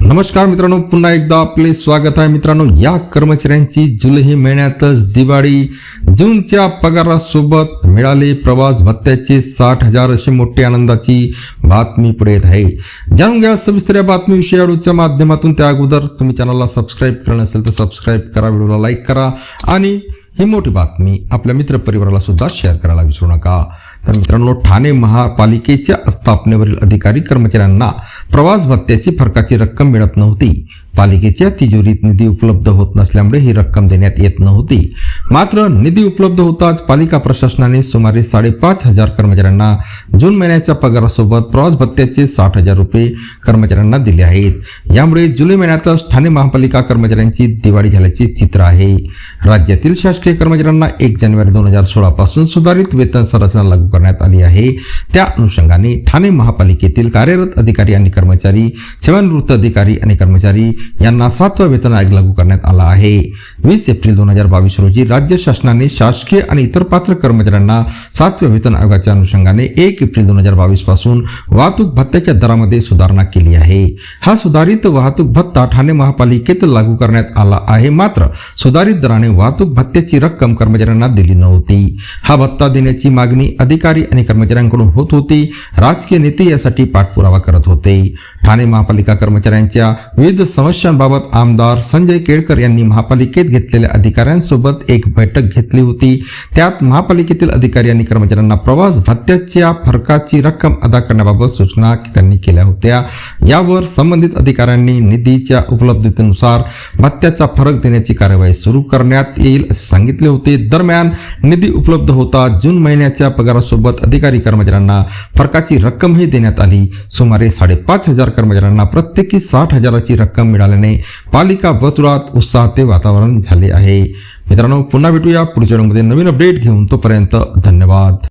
नमस्कार मित्रांनो पुन्हा एकदा आपले स्वागत आहे. मित्रांनो या कर्मचाऱ्यांची जुलै महिन्यातच दिवाळी जूनच्या पगारासोबत मिळाले. प्रवास भत्त्याचे साठ हजार अशी मोठी आनंदाची बातमी पुढे येत आहे. जाणून घ्या सविस्तर या बातमीविषयी आडूच्या माध्यमातून. त्या अगोदर तुम्ही चॅनलला सबस्क्राईब केलं असेल तर सबस्क्राईब करा व्हिडिओला लाईक करा आणि ही मोठी बातमी आपल्या मित्रपरिवाराला सुद्धा शेअर करायला विसरू नका. तर मित्रांनो ठाणे महापालिकेच्या स्थापनेवरील अधिकारी कर्मचाऱ्यांना प्रवास भत्त्याची फरकाची रक्कम मिळत नव्हती. पालिकेच्या तिजोरीत निधी उपलब्ध होत नसल्यामुळे ही रक्कम देण्यात येत नव्हती. मात्र निधी उपलब्ध होताच पालिका प्रशासनाने सुमारे साडेपाच हजार कर्मचाऱ्यांना जून महिन्याच्या पगारासोबत प्रवास भत्त्याचे साठ हजार रुपये कर्मचाऱ्यांना दिले आहेत. यामुळे जुलै महिन्यातच ठाणे महापालिका कर्मचाऱ्यांची दिवाळी झाल्याचे चित्र आहे. राज्यातील शासकीय कर्मचाऱ्यांना एक जानेवारी दोन हजार सोळा पासून सुधारित वेतन संरचना लागू करण्यात आली आहे. त्या अनुषंगाने ठाणे महापालिकेतील कार्यरत अधिकारी आणि कर्मचारी सेवानिवृत्त अधिकारी आणि कर्मचारी यांना सातवा वेतन आयोग लागू करण्यात आला आहे. वीस एप्रिल दोन हजार बावीस रोजी राज्य शासनाने शासकीय आणि इतर पात्र कर्मचाऱ्यांना सातव्या वेतन आयोगाच्या अनुषंगाने एक एप्रिल दोन हजार बावीसपासून वाहतूक भत्त्याच्या दरामध्ये सुधारणा केली आहे. हा सुधारित वाहतूक भत्ता ठाणे महापालिकेत लागू करण्यात आला आहे. मात्र सुधारित दराने वाहतूक भत्त्याची रक्कम कर्मचाऱ्यांना दिली नव्हती. हा भत्ता देण्याची मागणी अधिकारी आणि कर्मचाऱ्यांकडून होत होती. राजकीय नेते यासाठी पाठपुरावा करत होते. ठाणे महापालिका कर्मचाऱ्यांच्या विविध समस्यांबाबत आमदार संजय केळकर यांनी महापालिकेत घेतलेल्या अधिकाऱ्यांसोबत एक बैठक घेतली होती. त्यात महापालिकेतील अधिकारी आणि कर्मचाऱ्यांना प्रवास भत्त्याच्या फरकाची रक्कम अदा करण्याबाबत सूचना त्यांनी केल्या होत्या. यावर संबंधित अधिकाऱ्यांनी निधीच्या उपलब्धतेनुसार भत्त्याचा फरक देण्याची कार्यवाही सुरू करण्यात येईल असे सांगितले होते. दरम्यान निधी उपलब्ध होता. जून महिन्याच्या पगारासोबत अधिकारी कर्मचाऱ्यांना फरकाची रक्कमही देण्यात आली. सुमारे साडेपाच हजार कर्मचाऱ्यांना प्रत्येकी साठ हजाराची रक्कम मिळाल्याने पालिका वर्तुळात उत्साहाचे वातावरण झाले आहे. मित्रांनो पुन्हा भेटूया पुढच्या व्हिडिओमध्ये नवीन अपडेट घेऊन तोपर्यंत धन्यवाद.